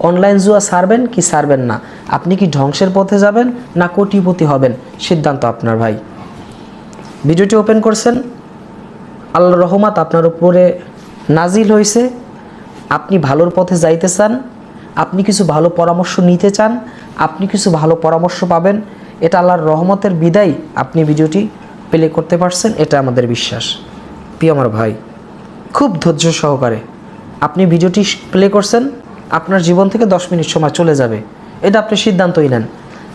Online জুয়া সারবেন কি সারবেন না? আপনি কি ধ্বংসের পথে যাবেন না কোটিপতি হবেন? সিদ্ধান্ত আপনার ভাই। ভিডিওটি ওপেন করছেন। আল্লাহর রহমত আপনার উপরে নাজিল হয়েছে। আপনি ভালোর পথে যাইতে চান, আপনি কিছু ভালো পরামর্শ নিতে চান, আপনি কিছু ভালো পরামর্শ পাবেন। এটা আল্লাহর রহমতের বিদায় আপনি ভিডিওটি প্লে করতে পারছেন, এটা আমাদের বিশ্বাস। প্রিয় আমার ভাই, খুব ধৈর্য সহকারে আপনি ভিডিওটি প্লে করছেন। আপনার জীবন থেকে দশ মিনিট সময় চলে যাবে। এটা আপনি সিদ্ধান্তই নেন।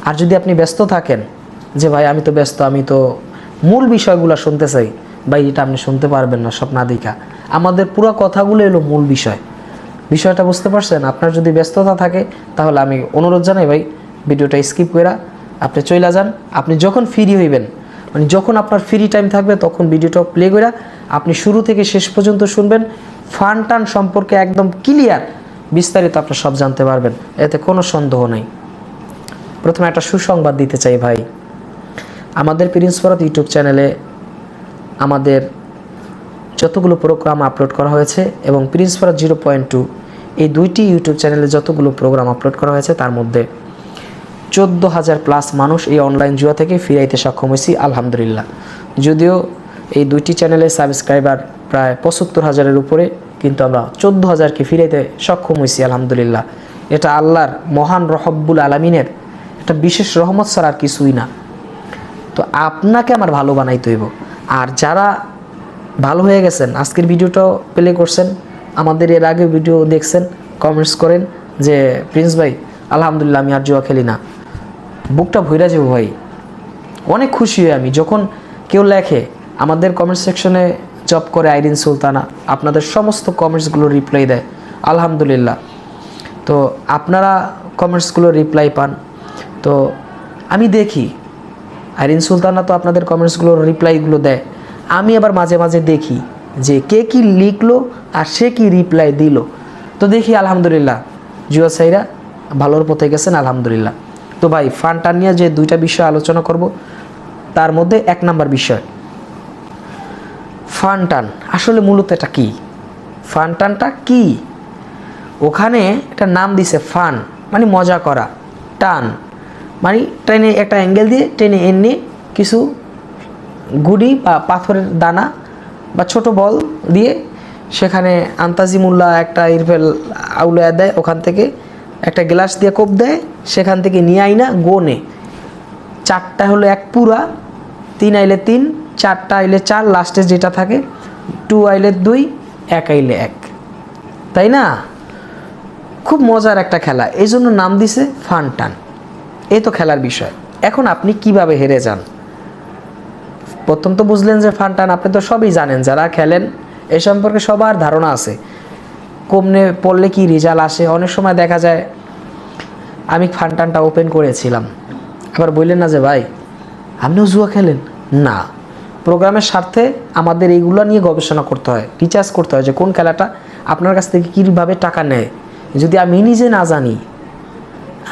আর যদি আপনি ব্যস্ত থাকেন, যে ভাই আমি তো ব্যস্ত, আমি তো মূল বিষয়গুলো শুনতে চাই, ভাই এটা আপনি শুনতে পারবেন না স্বপ্নাদিকা আমাদের পুরো কথাগুলো এলো মূল বিষয়। বিষয়টা বুঝতে পারছেন? আপনার যদি ব্যস্ততা থাকে, তাহলে আমি অনুরোধ জানাই ভাই, ভিডিওটা স্কিপ করে আপনি চলে যান। আপনি যখন ফ্রি হইবেন মানে যখন আপনার ফ্রি টাইম থাকবে, তখন ভিডিওটা প্লে করে আপনি শুরু থেকে শেষ পর্যন্ত শুনবেন। ফান টান সম্পর্কে একদম ক্লিয়ার বিস্তারিত আপনি সব জানতে পারবেন, এতে কোনো সন্দেহ নেই। প্রথমে একটা সুসংবাদ দিতে চাই ভাই। আমাদের প্রিন্স ফরাত ইউটিউব চ্যানেলে আমাদের যতগুলো প্রোগ্রাম আপলোড করা হয়েছে এবং প্রিন্স ফরাত জিরো পয়েন্ট টু, এই দুইটি ইউটিউব চ্যানেলে যতগুলো প্রোগ্রাম আপলোড করা হয়েছে তার মধ্যে চোদ্দ হাজার প্লাস মানুষ এই অনলাইন জুয়া থেকে ফিরাইতে সক্ষম হয়েছি, আলহামদুলিল্লাহ। যদিও এই দুইটি চ্যানেলের সাবস্ক্রাইবার প্রায় পঁচাত্তর হাজারের উপরে কিন্তু আমরা চোদ্দ হাজারকে ফিরাইতে সক্ষম হয়েছি আলহামদুলিল্লাহ। এটা আল্লাহর মহান রহব্বুল আলমিনের একটা বিশেষ রহমত ছাড়া আর কিছুই না। তো আপনাকে আমার ভালো বানাইতে হইব। আর যারা ভালো হয়ে গেছেন, আজকের ভিডিওটাও প্লে করছেন, আমাদের এর আগে ভিডিও দেখছেন কমেন্টস করেন যে, প্রিন্স ভাই, আলহামদুলিল্লাহ আমি আর জুয়া খেলি না। বুকটা ভইরা যাব ভাই। অনেক খুশি হই আমি। যখন কেউ লেখে, আমাদের কমেন্ট সেকশনে জব করে আইরিন সুলতানা। আপনাদের সমস্ত কমেন্টসগুলো রিপ্লাই দেয়। আলহামদুলিল্লাহ। তো আপনারা কমেন্টসগুলো রিপ্লাই পান। তো আমি দেখি। আইরিন সুলতানা তো আপনাদের কমেন্টসগুলোর রিপ্লাইগুলো দেয়। আমি আবার মাঝে মাঝে দেখি যে কে কি লিখলো আর সে কি রিপ্লাই দিল। তো দেখি, আলহামদুলিল্লাহ। জুয়া সাইরা, ভালোর পথে গেছেন, আলহামদুলিল্লাহ। তো ভাই ফান টান নিয়ে যে দুইটা বিষয় আলোচনা করব, তার মধ্যে এক নাম্বার বিষয়। ফান টান আসলে মূলত এটা কি? ফান টানটা কি? ওখানে একটা নাম দিছে ফান মানে মজা করা, টান। মানে ট্রেনে একটা অ্যাঙ্গেল দিয়ে ট্রেনে এনে কিছু গুড়ি বা পাথরের দানা বা ছোট বল দিয়ে সেখানে আন্তাজি মোল্লা একটা ইরফেল আউলায়া দেয়, ওখান থেকে একটা গ্লাস দিয়ে কোপ দেয়, সেখান থেকে নিয়ে আই না, গোনে। চারটা হলো এক পুরা, তিন আইলে তিন চারটা আইলে চার, লাস্টে যেটা থাকে, টু আইলে দুই, এক আইলে এক। তাই না? খুব মজার একটা খেলা। এই জন্য নাম দিছে ফান টান এই তো খেলার বিষয়। এখন আপনি কীভাবে হেরে যান? প্রথম তো বুঝলেন যে ফান টান আপনি তো সবই জানেন, যারা খেলেন, এ সম্পর্কে সবার ধারণা আছে। কমনে পড়লে কি রেজাল্ট আসে? অনেক সময় দেখা যায়, আমি ফান টানটা ওপেন করেছিলাম। আবার বললেন না যে, ভাই, আপনিও জুয়া খেলেন? না। প্রোগ্রামের স্বার্থে আমাদের এইগুলো নিয়ে গবেষণা করতে হয় রিচার্জ করতে হয় যে কোন খেলাটা আপনার কাছ থেকে কীভাবে টাকা নেয়। যদি আমি নিজে না জানি,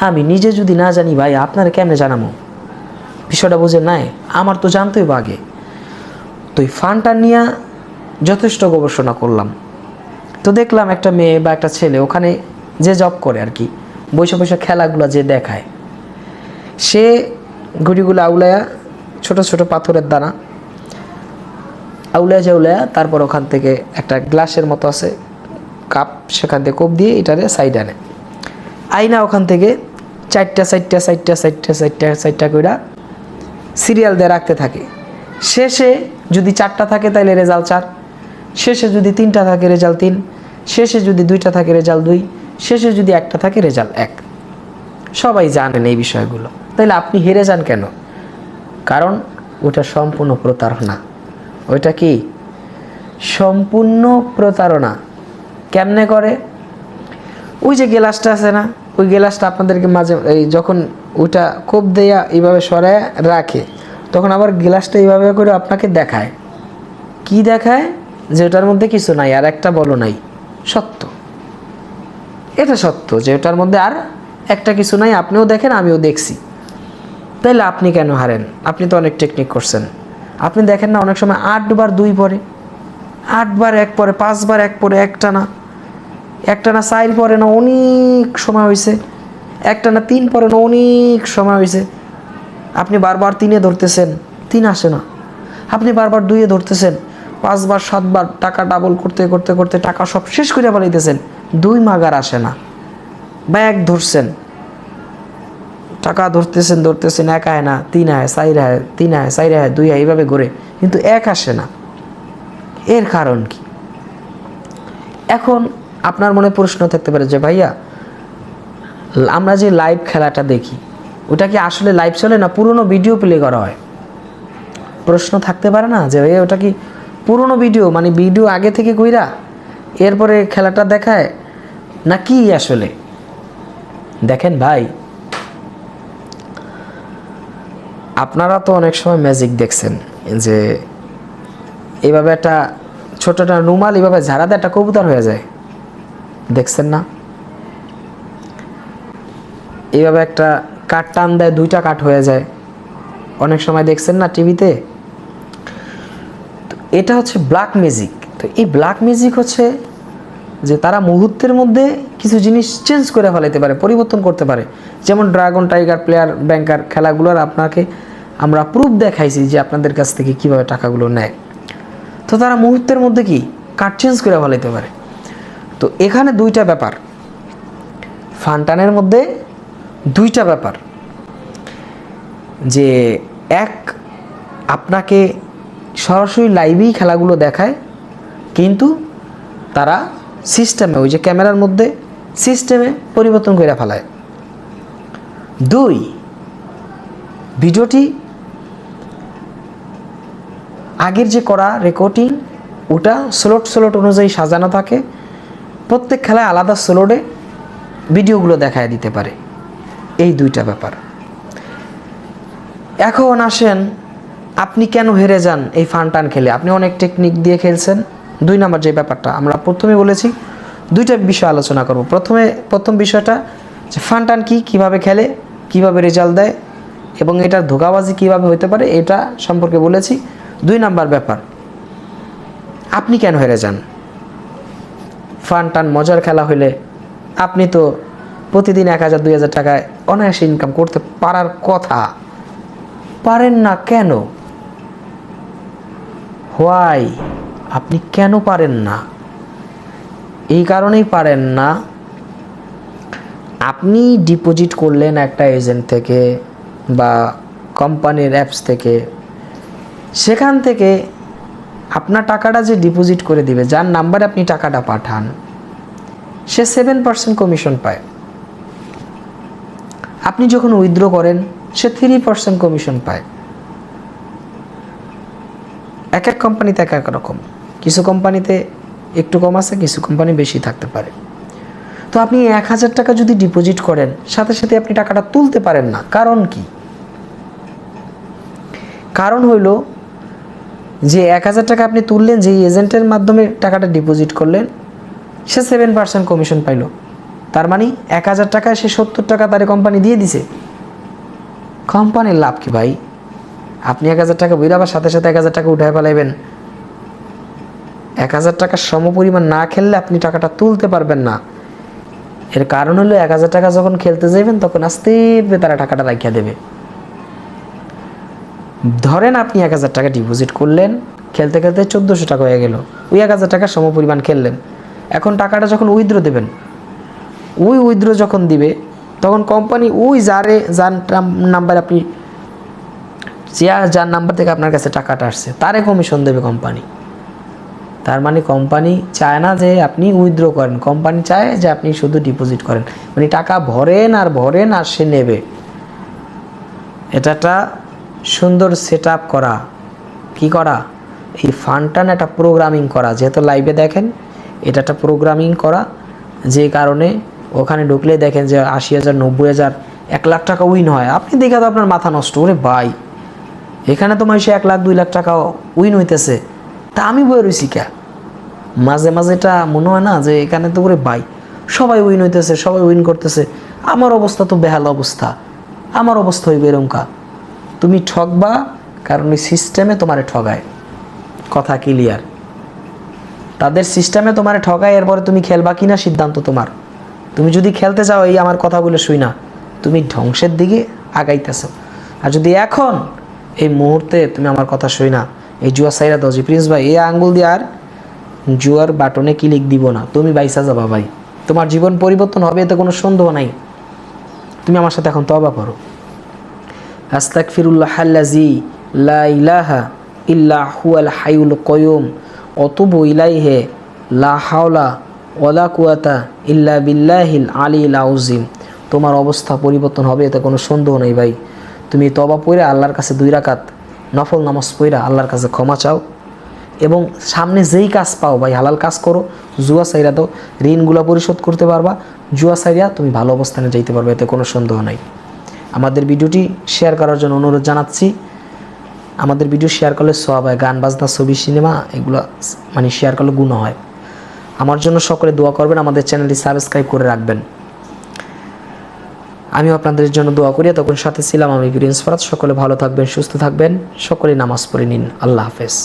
আমি নিজে যদি না জানি ভাই, আপনারা কেমনে জানাব বিষয়টা বুঝে নাই? আমার তো জানতেই হবে আগে। তো এই ফান্ডটা নিয়ে যথেষ্ট গবেষণা করলাম। তো দেখলাম একটা মেয়ে বা একটা ছেলে ওখানে যে জব করে আর কি বৈশা বৈশা খেলাগুলো যে দেখায়। সে গুড়িগুলো আউলায়া ছোট ছোট পাথরের দানা আউলায়া জাউলায়া তারপর ওখান থেকে একটা গ্লাসের মতো আছে, কাপ, সেখান থেকে কোপ দিয়ে এটারে সাইড আনে। আইনা ওখান থেকে চারটা চারটা চারটা চারটা চারটা চারটা কইরা সিরিয়াল দিয়ে রাখতে থাকে। শেষে যদি চারটা থাকে তাহলে রেজাল্ট চার। শেষে যদি তিনটা থাকে রেজাল্ট তিন। শেষে যদি দুইটা থাকে রেজাল্ট দুই। শেষে যদি একটা থাকে রেজাল্ট এক। সবাই জানেন এই বিষয়গুলো। তাহলে আপনি হেরে যান কেন? কারণ ওটা সম্পূর্ণ প্রতারণা। ওইটা কি? সম্পূর্ণ প্রতারণা। কেমনে করে? ওই যে গ্লাসটা আছে না, ওই গ্লাসটা আপনাদেরকে মাঝে, এই যখন ওইটা কোপ দেয়া এইভাবে সরায় রাখে, তখন আবার গ্লাসটা এইভাবে করে আপনাকে দেখায়। কি দেখায়? যে ওটার মধ্যে কিছু নাই, আর একটা বলো নাই। সত্য। এটা সত্য যে ওটার মধ্যে আর একটা কিছু নাই, আপনিও দেখেন, আমিও দেখছি। তাইলে আপনি কেন হারেন? আপনি তো অনেক টেকনিক করছেন। আপনি দেখেন না, অনেক সময় আটবার দুই পরে, আটবার এক পরে, পাঁচবার এক পরে একটা না একটা না চার পরে না, অনেক সময় হয়েছে একটা না তিন পরে না, অনেক সময় হয়েছে আপনি বারবার তিনে ধরতেছেন, তিন আসে না। আপনি বারবার দুইয়ে ধরতেছেন, পাঁচবার, সাতবার, টাকা ডাবল করতে করতে করতে টাকা সব শেষ করে বানাইতেছেন দুই মাগার আসে না। ব্যাগ ধরছেন। টাকা ধরতেছেন ধরতেছেন, এক আয় না, তিন আয়, চার আয়, তিন আয়, চার আয়, দুই আয়, এইভাবে ঘুরে কিন্তু এক আসে না। এর কারণ কি? এখন আপনার মনে প্রশ্ন থাকতে পারে যে, ভাইয়া, আমরা যে লাইভ খেলাটা দেখি, ওটা কি আসলে লাইভ চলে না পুরনো ভিডিও প্লে করা হয়? প্রশ্ন থাকতে পারে না যে, ভাইয়া, ওটা কি পুরনো ভিডিও মানে ভিডিও আগে থেকে কইরা এরপরে খেলাটা দেখায়? না কি আসলে? দেখেন ভাই আপনারা তো অনেক সময় ম্যাজিক দেখছেন, যে এভাবে একটা ছোট একটা রুমাল এইভাবে ঝাড়াতে একটা কবুতর হয়ে যায়। দেখছেন না? এইভাবে একটা কাঠ টান দেয়, দুইটা কাঠ হয়ে যায়। অনেক সময় দেখছেন না টিভিতে? এটা হচ্ছে ব্ল্যাক ম্যাজিক তো এই ব্ল্যাক ম্যাজিক হচ্ছে যে তারা মুহূর্তের মধ্যে কিছু জিনিস চেঞ্জ করে ফেলাইতে পারে, পরিবর্তন করতে পারে। যেমন ড্রাগন টাইগার প্লেয়ার ব্যাংকার খেলাগুলোর আপনাকে আমরা প্রুফ দেখাইছি যে আপনাদের কাছ থেকে কীভাবে টাকাগুলো নেয়। তো তারা মুহূর্তের মধ্যে কি? কার্ড চেঞ্জ করে ফেলাইতে পারে। তো এখানে দুইটা ব্যাপার। ফান্টানের মধ্যে দুইটা ব্যাপার। যে এক, আপনাকে সরাসরি লাইভেই খেলাগুলো দেখায়, কিন্তু তারা সিস্টেমে, ওই যে ক্যামেরার মধ্যে সিস্টেমে পরিবর্তন করে ফেলায়। দুই, ভিডিওটি আগের যে করা রেকর্ডিং ওটা স্লোট স্লোট অনুযায়ী সাজানো থাকে। প্রত্যেক খেলায় আলাদা স্লোটে ভিডিওগুলো দেখায় দিতে পারে। এই দুইটা ব্যাপার। এখন আসেন, আপনি কেন হেরে যান এই ফান টান খেলে? আপনি অনেক টেকনিক দিয়ে খেলছেন। দুই নাম্বার যে ব্যাপারটা, আমরা প্রথমে বলেছি দুইটা বিষয় আলোচনা করব। প্রথমে, প্রথম বিষয়টা যে ফান টান কী কীভাবে খেলে, কীভাবে রেজাল্ট দেয় এবং এটার ধোকাবাজি কীভাবে হতে পারে, এটা সম্পর্কে বলেছি। দুই নাম্বার ব্যাপার, আপনি কেন হেরে যান? ফান টান মজার খেলা হইলে আপনি তো প্রতিদিন এক হাজার, দুই হাজার টাকায় অনায়াসে ইনকাম করতে পারার কথা। পারেন না কেন? হোয়াই আপনি কেন পারেন না? এই কারণেই পারেন না। আপনি ডিপোজিট করলেন একটা এজেন্ট থেকে বা কোম্পানির অ্যাপস থেকে। সেখান থেকে আপনার টাকাটা যে ডিপোজিট করে দিবে, যার নাম্বারে আপনি টাকাটা পাঠান, সে সেভেন পার্সেন্ট কমিশন পায়। আপনি যখন উইথড্র করেন, সে থ্রি পার্সেন্ট কমিশন পায়। এক এক কোম্পানিতে এক এক রকম। কিছু কোম্পানিতে একটু কম আছে, কিছু কোম্পানি বেশি থাকতে পারে। তো আপনি এক হাজার টাকা যদি ডিপোজিট করেন, সাথে সাথে আপনি টাকাটা তুলতে পারেন না। কারণ কি? কারণ হইল যে এক হাজার টাকা আপনি তুললেন যে এজেন্টের মাধ্যমে টাকাটা ডিপোজিট করলেন, সে সেভেন পার্সেন্ট কমিশন পাইলো। তার মানে এক হাজার টাকায় সে সত্তর টাকা তারে কোম্পানি দিয়ে দিছে। কোম্পানির লাভ কি ভাই? আপনি এক হাজার টাকা বইরাবার সাথে সাথে এক হাজার টাকা উঠায় ফেলাইবেন। এক হাজার টাকার সমপরিমাণ না খেললে আপনি টাকাটা তুলতে পারবেন না। এর কারণ হলো এক হাজার টাকা যখন খেলতে যাবেন তখন আস্তে তারা টাকাটা রাখিয়া দেবে। ধরেন আপনি এক হাজার টাকা ডিপোজিট করলেন, খেলতে খেলতে চোদ্দোশো টাকা হয়ে গেল। ওই এক হাজার টাকার সমপরিমাণ খেললেন। এখন টাকাটা যখন উইথড্র দেবেন, ওই উইথড্র যখন দিবে, তখন কোম্পানি ওই যারে, যার নাম্বার আপনি যার নাম্বার থেকে আপনার কাছে টাকাটা আসছে, তারে কমিশন দেবে কোম্পানি তার মানে কোম্পানি চায় না যে আপনি উইথড্র করেন। কোম্পানি চায় যে আপনি শুধু ডিপোজিট করেন। মানে টাকা ভরেন আর ভরেন আর সে নেবে। এটা একটা সুন্দর সেট করা। কি করা? এই ফান্ডটা একটা প্রোগ্রামিং করা। যেহেতু লাইভে দেখেন এটা একটা প্রোগ্রামিং করা। যে কারণে ওখানে ঢুকলে দেখেন যে আশি হাজার, নব্বই হাজার, এক লাখ টাকা উইন হয়। আপনি দেখে তো আপনার মাথা নষ্ট। ওরে ভাই, এখানে তো মাসে এক লাখ, দুই লাখ টাকা উইন হইতেছে। তা আমি বই রয়েছি কে? মাঝে মাঝে এটা মনে হয় না যে এখানে তো করে বাই, সবাই উইন হইতেছে, সবাই উইন করতেছে। আমার অবস্থা তো বেহাল অবস্থা। আমার অবস্থা হইবে এরমকা। তুমি ঠকবা কারণ ওই সিস্টেমে তোমারে ঠগায়। কথা ক্লিয়ার তাদের সিস্টেমে তোমার ঠকায় এরপরে তুমি খেলবা কিনা সিদ্ধান্ত তোমার। তুমি যদি খেলতে চাও এই আমার কথাগুলো শুই না তুমি ধ্বংসের দিকে আগাইতেছ। আর যদি এখন, এই মুহূর্তে তুমি আমার কথা শুই না এই জুয়া সাইরা যে, প্রিন্স ভাই, এই আঙ্গুল দিয়ে আর জুয়ার বাটনে ক্লিক দিব না। তুমি বাইসা যাবা ভাই। তোমার জীবন পরিবর্তন হবে, এতে কোনো সন্দেহ নাই। তুমি আমার সাথে এখন তবা করো। আস্তাকফিরুল্লাহ আল্লাজি লা ইলাহা ইল্লা হুয়াল হাইউল কয়ুম। অতুবু ইলাইহে, লা হাওলা ওলা কুয়াতা ইল্লা বিল্লাহিল আলী লাউজিম তোমার অবস্থা পরিবর্তন হবে, এতে কোনো সন্দেহ নেই ভাই। তুমি তবা পইরা আল্লাহর কাছে দুই রাকাত নফল নামাজ পইরা আল্লাহর কাছে ক্ষমা চাও। এবং সামনে যেই কাজ পাও, ভাই, হালাল কাজ করো, জুয়া সাইরা তো ঋণগুলো পরিশোধ করতে পারবা, জুয়া সাইরা তুমি ভালো অবস্থানে যাইতে পারবে, এতে কোনো সন্দেহ নাই। আমাদের ভিডিওটি শেয়ার করার জন্য অনুরোধ জানাচ্ছি, আমাদের ভিডিও শেয়ার করলে সব হয়, গান, বাজনা, ছবি, সিনেমা, এগুলো মানে শেয়ার করলে গুণ হয়। আমার জন্য সকলে দোয়া করবেন, আমাদের চ্যানেলটি সাবস্ক্রাইব করে রাখবেন। আমিও আপনাদের জন্য দোয়া করি তখন সাথে ছিলাম আমি প্রিন্স ফরাজ সকলে ভালো থাকবেন, সুস্থ থাকবেন সকলে নামাজ পড়ে নিন। আল্লাহ হাফেজ।